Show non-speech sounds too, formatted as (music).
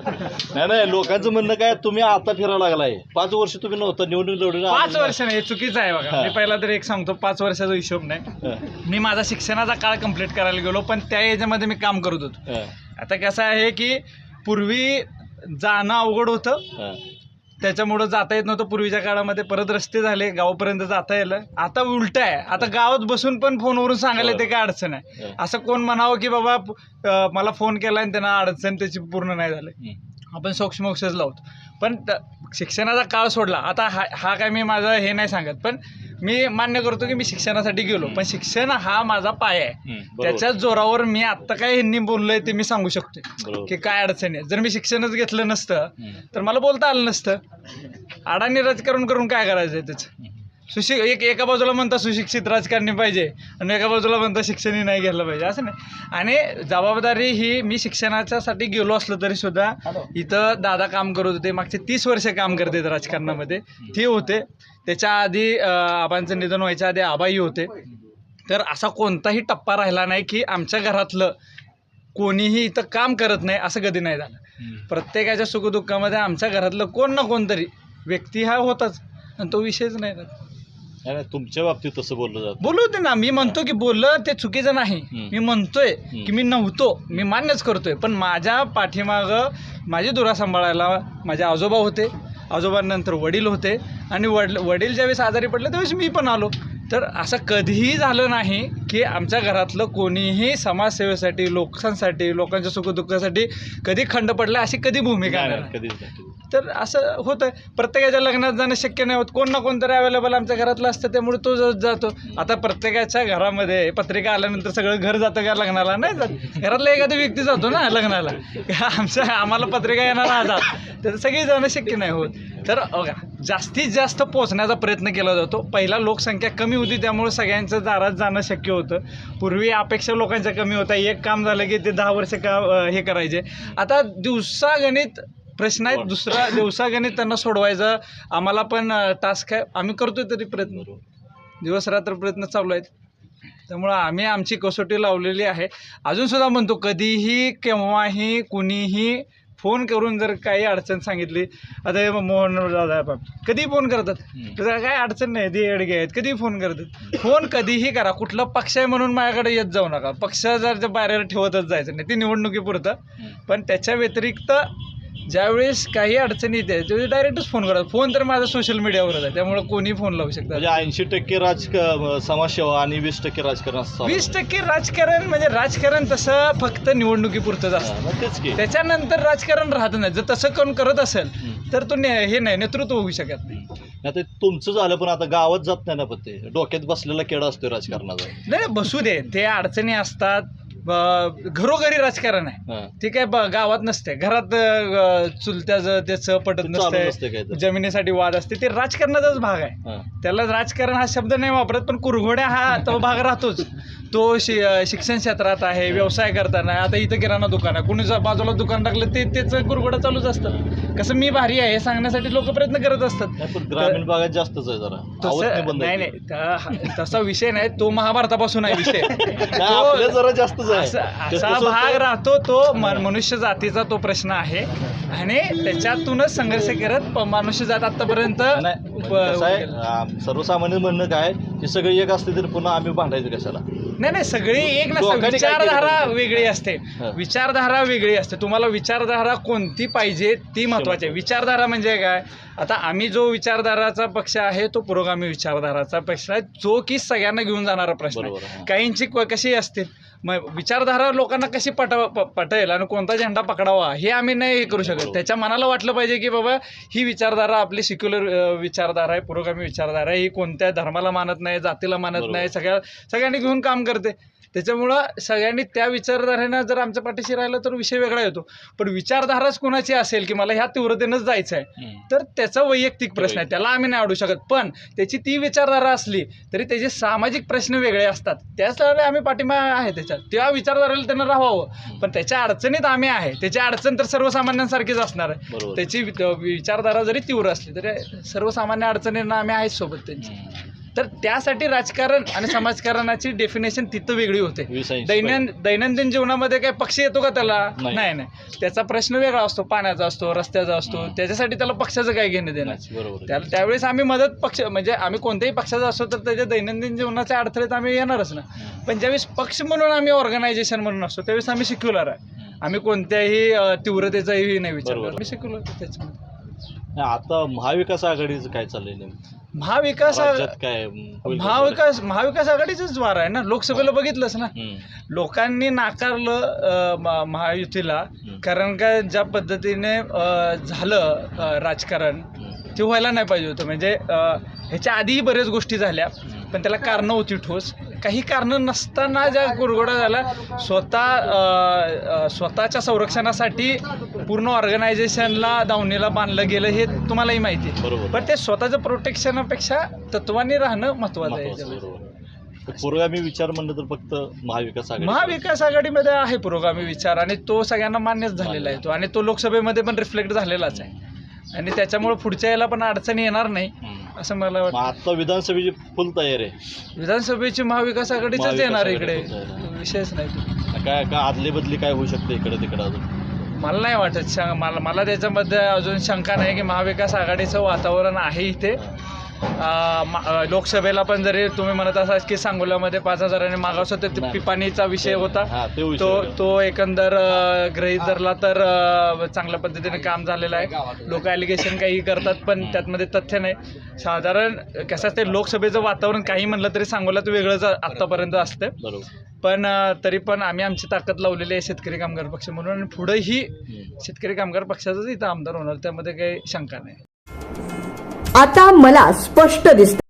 नाही नाही लोकांचं म्हणणं काय तुम्ही आता फिरायला लागलाय. पाच वर्ष तुम्ही नव्हतं निवडणूक लढून पाच वर्ष नाही हे चुकीचं आहे बघा. मी पहिला तरी एक सांगतो पाच वर्षाचा हिशोब नाही. मी माझा शिक्षणाचा काळ कंप्लीट करायला गेलो पण त्या याच्यामध्ये मी काम करत होतो. आता कसं आहे की पूर्वी जाणं अवघड होतं. त्याच्यामुळं जाता येत नव्हतं. पूर्वीच्या काळामध्ये परत रस्ते झाले गावापर्यंत जाता येलं. आता उलट आहे. आता गावात बसून पण फोनवरून सांगायला ते काय अडचण आहे. हं. असं कोण म्हणावं की बाबा अं, मला फोन केला आणि त्यांना अडचण त्याची पूर्ण नाही झाली. आपण सोक्षमोक्षच लावतो. पण त- शिक्षणाचा काळ सोडला. आता हा हा काय मी माझं हे नाही सांगत. पण मी मान्य करतो की मी शिक्षणासाठी गेलो पण शिक्षण हा माझा पाय आहे. त्याच्याच जोरावर मी आत्ता काय ह्यांनी बोललंय ते मी सांगू शकतो. की काय अडचण आहे. जर मी शिक्षणच घेतलं नसतं तर मला बोलता आलं नसतं. अडाणी राजकारण करून काय करायचं आहे त्याचं सुशि एक एका बाजूला म्हणता सुशिक्षित राजकारणी पाहिजे आणि एका बाजूला म्हणता शिक्षणही नाही घ्यायला पाहिजे असं नाही. आणि जबाबदारी ही मी शिक्षणाच्यासाठी गेलो असलो तरी सुद्धा इथं दादा काम करत होते मागचे तीस वर्ष काम करतात राजकारणामध्ये. ते होते. त्याच्या आधी आबांचं निधन व्हायच्या आधी आबाई होते. तर असा कोणताही टप्पा राहिला नाही की आमच्या घरातलं कोणीही इथं काम करत नाही असं कधी नाही झालं. प्रत्येकाच्या सुखदुःखामध्ये आमच्या घरातलं कोण ना कोणतरी व्यक्ती हा होताच. आणि तो विषयच नाही तुमच्या बाबतीत तसं बोललं जातं. बोलू दे ना मी म्हणतो की बोललं ते चुकीचं नाही. मी म्हणतोय. की मी नव्हतो मी मान्यच करतोय. पण माझ्या पाठीमागं माझी दुरा सांभाळायला माझे आजोबा होते. आजोबांनंतर वडील होते. आणि वडील वडील ज्यावेळेस आजारी पडले त्यावेळेस मी पण आलो. तर असं कधीही झालं नाही. की आमच्या घरातलं कोणीही समाजसेवेसाठी लोकांसाठी लोकांच्या सुखदुःखासाठी कधी खंड पडला अशी कधी भूमिका नाही, कधीच नाही तर असं होतं प्रत्येकाच्या लग्नात जाणं शक्य नाही होत. कोण ना कोणतरी अवेलेबल आमच्या घरातलं असतं त्यामुळे तो जात जातो. आता प्रत्येकाच्या घरामध्ये पत्रिका आल्यानंतर सगळं घर जातं का लग्नाला? नाही जात. घरातला एखादा व्यक्ती जातो ना लग्नाला. आमच्या आम्हाला पत्रिका येणार आजात तर सगळी जाणं शक्य नाही होत. तर बघा जास्तीत जास्त पोहोचण्याचा प्रयत्न केला जातो. पहिला लोकसंख्या कमी होती त्यामुळे सगळ्यांचं दारात जाणं शक्य होतं पूर्वी अपेक्षा लोकांच्या कमी होत्या. एक काम झालं की ते दहा वर्ष का हे करायचे. आता दिवसागणित प्रश्न आहेत. दुसरा दिवसागणित त्यांना सोडवायचं. आम्हाला पण टास्क आहे. आम्ही करतोय तरी प्रयत्न. दिवस रात्र प्रयत्न चालू आहेत. त्यामुळं आम्ही आमची कसोटी लावलेली आहे. अजूनसुद्धा म्हणतो कधीही केव्हाही कुणीही फोन करून जर काही अडचण सांगितली आता मोहन दादा बाप कधी फोन करतात? त्याला काय अडचण नाही ते अडगे आहेत कधी फोन करतात? फोन कधीही करा कुठला पक्ष आहे म्हणून माझ्याकडे येत जाऊ नका. पक्ष जर बाहेर ठेवतच जायचं नाही ते निवडणुकीपुरतं. पण त्याच्या व्यतिरिक्त ज्यावेळेस काही अडचणी येते त्यावेळी डायरेक्टच फोन करा. फोन तर माझा सोशल मीडियावरच आहे त्यामुळे कोणी फोन लावू शकतात म्हणजे ऐंशी टक्के राज समाजसेवा आणि वीस टक्के राजकारण असं चालू वीस टक्के राजकारण म्हणजे राजकारण तसं फक्त निवडणुकीपुरतंच. असतं. तेच की. त्याच्यानंतर राजकारण राहत नाही. जर तसं कोण करत असेल. तर तो ने- हे नाही नेतृत्व होऊ शकत नाही. आता तुमचं झालं पण आता गावात जात नाही ना पण ते. डोक्यात बसलेला केडा असतो राजकारणाचा. नाही बसू दे. ते अडचणी असतात घरोघरी राजकारण आहे. ते काय ब- गावात नसते घरात चुलत्याचं त्याचं पटत ते चालू नसते. जमिनीसाठी वाद असते ते राजकारणाचाच भाग आहे. त्याला राजकारण हा शब्द नाही वापरत पण कुरघोड्या हा तो भाग राहतोच तो शि शिक्षण क्षेत्रात आहे व्यवसाय करताना आता इथं किराणा दुकान आहे. कुणी जा- बाजूला दुकान टाकलं ते त्याचं कुरघोडा चालूच असतं. कसं मी भारी आहे हे सांगण्यासाठी लोक प्रयत्न करत असतात. ग्रामीण भागात जास्तच आहे जरा. आवत नाही तसं नाही तसा विषय नाही तो महाभारतापासून आहे विषय. (laughs) जरा जास्तच आहे. असा भाग होतं? राहतो तो मनुष्य जातीचा तो प्रश्न आहे. आणि त्याच्यातूनच संघर्ष करत मनुष्य जात आतापर्यंत कसं आहे आ, सर्वसामान्य म्हणणं काय की सगळे एक असते तरी पुन्हा आम्ही भांडायचं कशाला? नाही नाही सगळी एक नसते. लोकांनी काय केलं विचारधारा पाहिजे? वेगळी असते. हा. विचारधारा वेगळी असते. तुम्हाला विचारधारा कोणती पाहिजे ती महत्वाची आहे. विचारधारा म्हणजे काय? आता आम्ही जो विचारधाराचा पक्ष आहे तो पुरोगामी विचारधाराचा पक्ष आहे. जो की सगळ्यांना घेऊन जाणारा प्रश्न बरोबर, आहे हा. काहींची क- कशी असते मग विचारधारा लोकांना कशी पट प- पटेल आणि कोणता झेंडा पकडावा हे आम्ही नाही हे करू शकत बरोबर. त्याच्या मनाला वाटलं पाहिजे की बाबा ही विचारधारा आपली सेक्युलर विचारधारा आहे पुरोगामी विचारधारा आहे ही कोणत्या धर्माला मानत नाही जातीला मानत बरोबर. नाही सगळ्या सगळ्यांनी घेऊन काम करते त्याच्यामुळं सगळ्यांनी त्या विचारधारेनं जर आमच्या पाठीशी राहिलं तर विषय वेगळा येतो. पण विचारधाराच कोणाची असेल की मला ह्या तीव्रतेनंच जायचं आहे. तर त्याचा वैयक्तिक प्रश्न आहे. त्याला आम्ही नाही अडू शकत. पण त्याची ती विचारधारा असली तरी त्याचे सामाजिक प्रश्न वेगळे असतात. त्यासाठी आम्ही पाठिंबा आहे त्याच्यात. त्या विचारधारेला त्यांना राहावं. पण त्याच्या अडचणीत आम्ही आहे. त्याची अडचण तर सर्वसामान्यांसारखीच असणार आहे. त्याची विचारधारा जरी तीव्र असली तरी सर्वसामान्य अडचणींना आम्ही आहेच सोबत त्यांची. तर त्यासाठी राजकारण आणि समाजकारणाची डेफिनेशन तिथं वेगळी होते दैनंद दैनंदिन जीवनामध्ये काय पक्ष येतो का त्याला नाही. नाही त्याचा प्रश्न वेगळा असतो पाण्याचा असतो रस्त्याचा असतो. त्याच्यासाठी त्याला पक्षाचं काय घेणं देणं पाहिजे. बरोबर आहे. त्या त्यावेळेस आम्ही मदत पक्ष म्हणजे आम्ही कोणत्याही पक्षाचा असतो तर त्याच्या दैनंदिन जीवनाच्या अडथळ्यात आम्ही येणारच ना. पण ज्यावेळेस पक्ष म्हणून आम्ही ऑर्गनायझेशन म्हणून असतो त्यावेळेस आम्ही सेक्युलर आहे. आम्ही कोणत्याही तीव्रतेचाही नाही विचार. आम्ही सेक्युलर त्याच्यामध्ये आता महाविकास आघाडीचं काय चाललंय नेमकं महाविकास आघा- राज्यात काय अं, होईल का महाविकास महाविकास आघाडीचंच वार आहे ना लोकसभेला बघितलंच ना हम्म. लोकांनी नाकारलं अ, म- महायुतीला हम्म. कारण का ज्या पद्धतीने अ, झालं अ, राजकारण हम्म. ते व्हायला नाही पाहिजे होतं म्हणजे अ, ह्याच्या आधीही बऱ्याच गोष्टी झाल्या. पण त्याला कारणं होती ठोस काही कारणं नसताना ज्या कुरघोडा झाला स्वतः स्वतःच्या संरक्षणासाठी पूर्ण ऑर्गनायझेशनला दावणीला बांधलं गेलं हे तुम्हालाही माहिती आहे. पण ते स्वतःचं प्रोटेक्शनापेक्षा तत्वानी राहणं महत्वाचं आहे पुरोगामी विचार म्हणलं तर फक्त महाविकास आघाडी महाविकास आघाडीमध्ये आहे पुरोगामी विचार आणि तो सगळ्यांना मान्यच झालेला आहे तो. आणि तो लोकसभेमध्ये पण रिफ्लेक्ट झालेलाच आहे. आणि त्याच्यामुळे पुढच्या याला पण अडचणी येणार नाही. असं मला मग वाटतं. आता विधानसभेची फुल तयारी आहे. विधानसभेची महाविकास आघाडीच महाविकास येणार आघाडीचंच इकडे. विषयच नाही. काय काय आदली बदली काय होऊ शकते इकडे तिकडे अजून? मला नाही वाटत. शं- मला मला त्याच्यामध्ये अजून शंका नाही की महाविकास आघाडीचं वातावरण आहे इथे. लोकसभेला पण जरी तुम्ही म्हणत असाल की सांगोल्यामध्ये पाच हजारांनी मागास होते. पिपाणीचा विषय होता. ते तो एकंदर अं, गृहीत धरला तर चांगल्या पद्धतीने काम झालेलं आहे. लोक ॲलिगेशन काही करतात पण त्यातमध्ये तथ्य नाही. साधारण कसं असते लोकसभेचं वातावरण काही म्हणलं तरी सांगोल्यात वेगळंच आत्तापर्यंत असतं पण तरी पण आम्ही आमची ताकद लावलेली आहे शेतकरी कामगार पक्ष म्हणून. आणि पुढेही. शेतकरी कामगार पक्षाचाच इथं आमदार होणार त्यामध्ये काही शंका नाही. आता मला स्पष्ट दिसत.